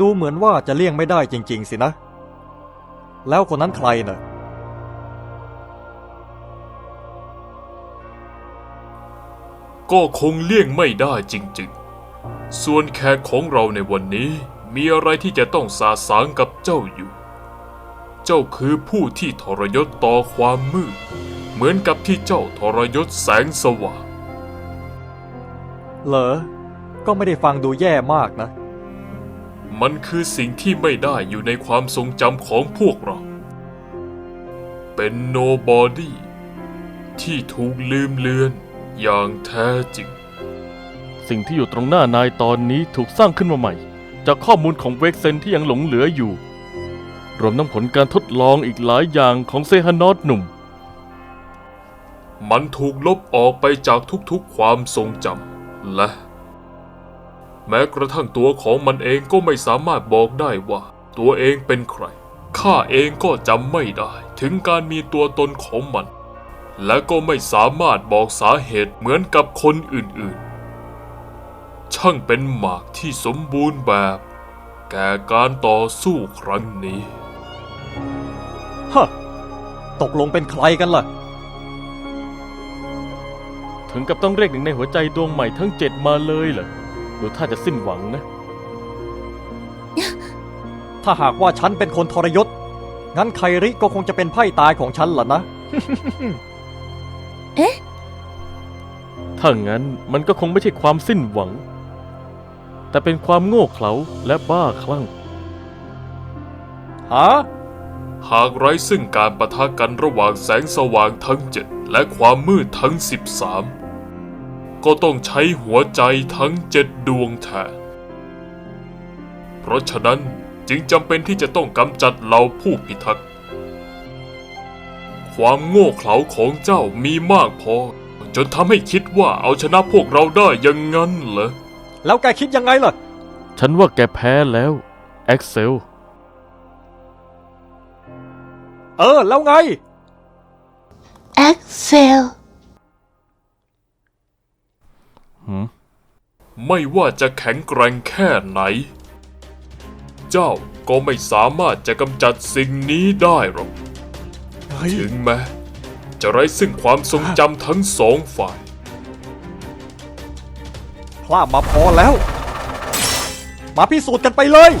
ดูเหมือนว่าจะเลี่ยงไม่ได้จริง ๆ สินะ แล้วคนนั้นใครเน่ะก็คงเลี่ยงไม่ได้จริง ๆ ส่วนแขกของเราในวันนี้มีอะไรที่จะต้องสาสางกับเจ้าอยู่ เจ้าคือผู้ที่ทรยศต่อความมืด เหมือนกับที่เจ้าทรยศแสงสว่าง เหรอ ก็ไม่ได้ฟังดูแย่มากนะ มันคือสิ่งที่ไม่ได้อยู่ในความทรงจำของพวกเรา เป็นโนบอดี้ที่ถูกลืมเลือนอย่างแท้จริง สิ่งที่อยู่ตรงหน้านายตอนนี้ถูกสร้างขึ้นมาใหม่ จากข้อมูลของเวกเซนที่ยังหลงเหลืออยู่ รวมทั้งผลการทดลองอีกหลายอย่างของเซฮานอตหนุ่ม มันถูกลบออกไปจากทุกๆความทรงจำและ แม้กระทั่งตัวของมันเองก็ไม่สามารถบอกได้ว่า ตัวเองเป็นใคร ข้าเองก็จำไม่ได้ ถึงการมีตัวตนของมัน และก็ไม่สามารถบอกสาเหตุเหมือนกับคนอื่นๆ ช่างเป็นหมากที่สมบูรณ์แบบ แก่การต่อสู้ครั้งนี้ฮะตกลงเป็นใครกันล่ะ ถึงกับต้องเรียกหนึ่งในหัวใจดวงใหม่ทั้งเจ็ดมาเลยเหรอ ดูท่าจะสิ้นหวังนะ ถ้าหากว่าฉันเป็นคนทรยศ งั้นไคริก็คงจะเป็นไพ่ตายของฉันล่ะนะถ้างั้นมันก็คงไม่ใช่ความสิ้นหวัง แต่เป็นความโง่เขลาและบ้าคลั่ง ฮะ หากไร้ซึ่งการประทะกันระหว่างแสงสว่างทั้งเจ็ดและความมืดทั้ง13 ก็ต้องใช้หัวใจทั้งเจ็ดดวงแทนเพราะฉะนั้นจึงจำเป็นที่จะต้องกำจัดเหล่าผู้พิทักษ์ ความโง่เขลาของเจ้ามีมากพอ จนทำให้คิดว่าเอาชนะพวกเราได้อยังงั้นเหรอ แล้วแกคิดยังไงล่ะ ฉันว่าแกแพ้แล้วแอ็กเซล เออ แล้วไง Excel ไม่ว่าจะแข็งแกร่งแค่ไหน เจ้าก็ไม่สามารถจะกำจัดสิ่งนี้ได้หรอกเฮ้ยถึงแม้จะไร้ซึ่งความทรงจำทั้งสองฝ่าย พลาดมาพอแล้ว มาพิสูจน์กันไปเลย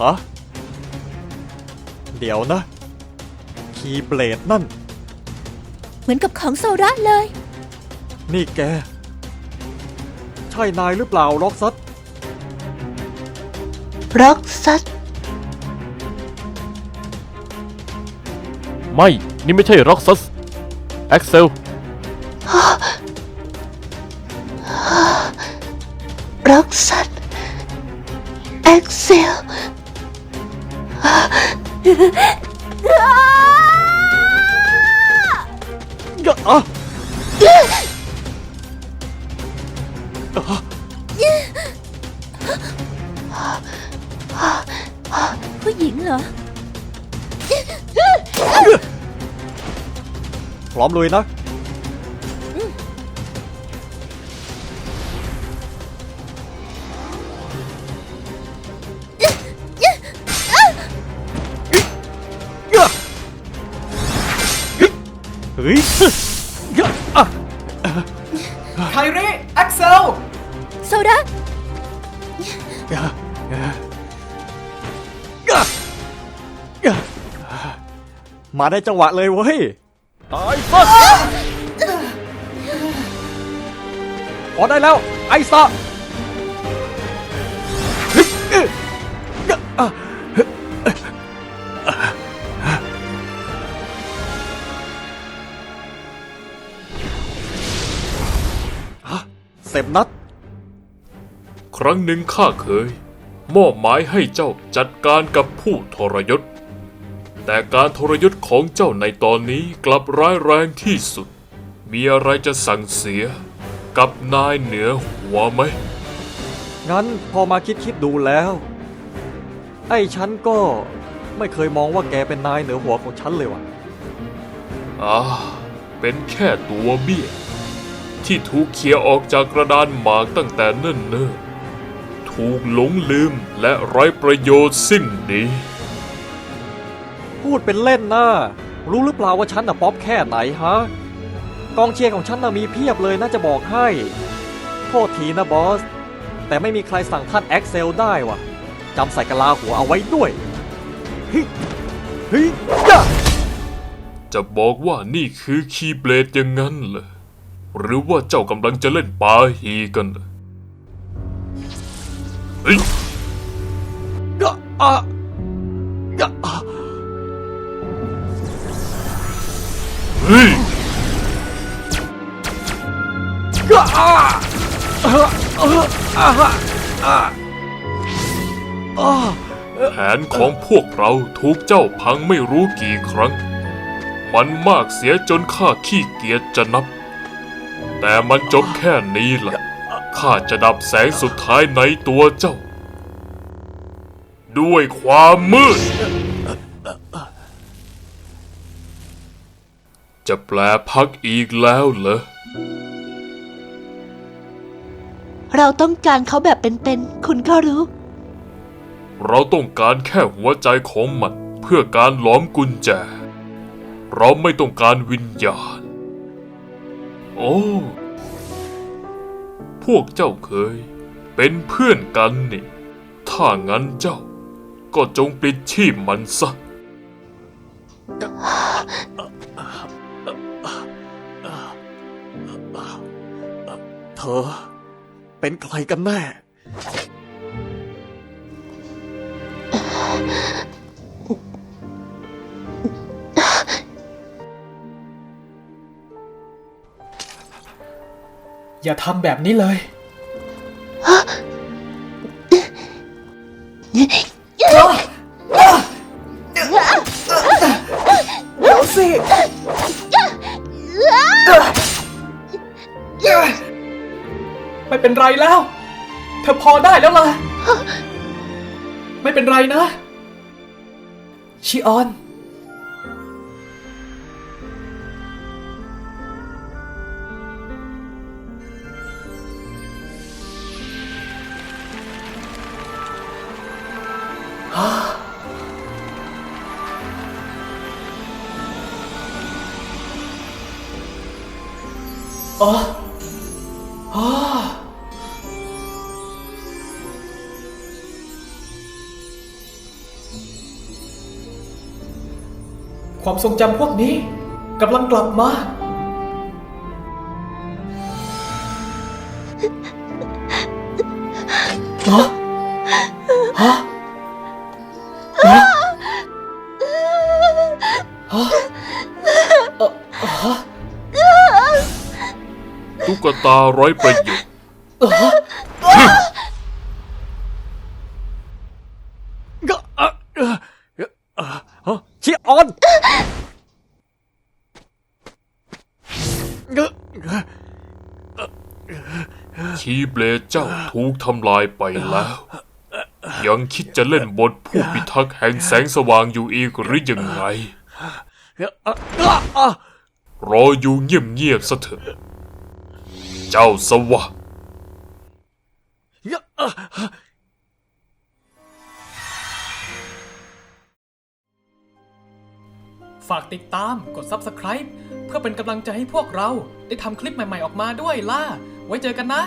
ฮะ เดี๋ยวนะ คีย์เบลดนั่น เหมือนกับของโซระเลย นี่แก ใช่นายหรือเปล่าล็อกซัตร็อกซัสไม่ นี่ไม่ใช่ร็อกซัสแอ็กเซล ร็อกซัส Excel ยะอะผู้หญิ งเหรอพร้ อมลุยนะเฮ้ยยะอะไคริแอ็กเซลโซระยะยะยะยะมาได้จังหวะเลยเว้ย ตายซะพอได้แล้ว ไอซะ เสพนัด ครั้งหนึ่งข้าเคย มอบหมายให้เจ้าจัดการกับผู้ทรยศ แต่การทรยศของเจ้าในตอนนี้กลับร้ายแรงที่สุด มีอะไรจะสั่งเสีย กับนายเหนือหัวไหม งั้นพอมาคิดคิดๆดูแล้ว ไอ้ฉันก็ไม่เคยมองว่าแกเป็นนายเหนือหัวของฉันเลยว่ะ อ่า เป็นแค่ตัวเบี้ย ที่ถูกเขี่ยออกจากกระดานหมากตั้งแต่เนิ่นๆ ถูกหลงลืมและไร้ประโยชน์สิ้นดี พูดเป็นเล่นนะรู้หรือเปล่าว่าฉันน่ะป๊อปแค่ไหนฮะ กองเชียร์ของฉันน่ะมีเพียบเลยน่าจะบอกให้ โทษทีนะบอส แต่ไม่มีใครสั่งท่านแอ็กเซลได้ว่ะจำใส่กะลาหัวเอาไว้ด้วยเฮ้ยเฮ้ยยะจะบอกว่านี่คือคีย์เบลดอย่างนั้นเหรอ หรือว่าเจ้ากำลังจะเล่นปาฮีกันเหรอเฮ้ยกะอะกะอะเฮ้ยกะอะเออเอออะฮะอะอะแผนของพวกเราถูกเจ้าพังไม่รู้กี่ครั้ง มันมากเสียจนข้าขี้เกียจจะนับ แต่มันจบแค่นี้แหละข้าจะดับแสงสุดท้ายในตัวเจ้า ด้วยความมืด จะแปลพักอีกแล้วเหรอ เราต้องการเขาแบบเป็นๆ คุณก็รู้ เราต้องการแค่หัวใจของมันเพื่อการหลอมกุญแจ เราไม่ต้องการวิญญาณ โอ้พวกเจ้าเคย เป็นเพื่อนกันนี่ ถ้างั้นเจ้า ก็จงปลิดชีพมันซะ เธอ เป็นใครกันแน่ อย่าทำแบบนี้เลย เดี๋ยวสิไม่เป็นไรแล้ว เธอพอได้แล้วล่ะ ไม่เป็นไรนะ ชิออน อ๋ออ๋อความทรงจำพวกนี้กำลังกลับมาฮะฮะ ตาไร้ประโยชน์กะอะเอ่อเอ่อฮะชิออนก็คีย์เบลดเจ้าถูกทำลายไปแล้ว ยังคิดจะเล่นบทผู้พิทักษ์แห่งแสงสว่างอยู่อีกหรือยังไง เอ่อเอ่อเอ่อ รออยู่เงียบๆซะเถอะ เจ้าสวะฝากติดตามกด Subscribe เพื่อเป็นกำลังใจให้พวกเราได้ทำคลิปใหม่ๆออกมาด้วยล่ะ ไว้เจอกันนะ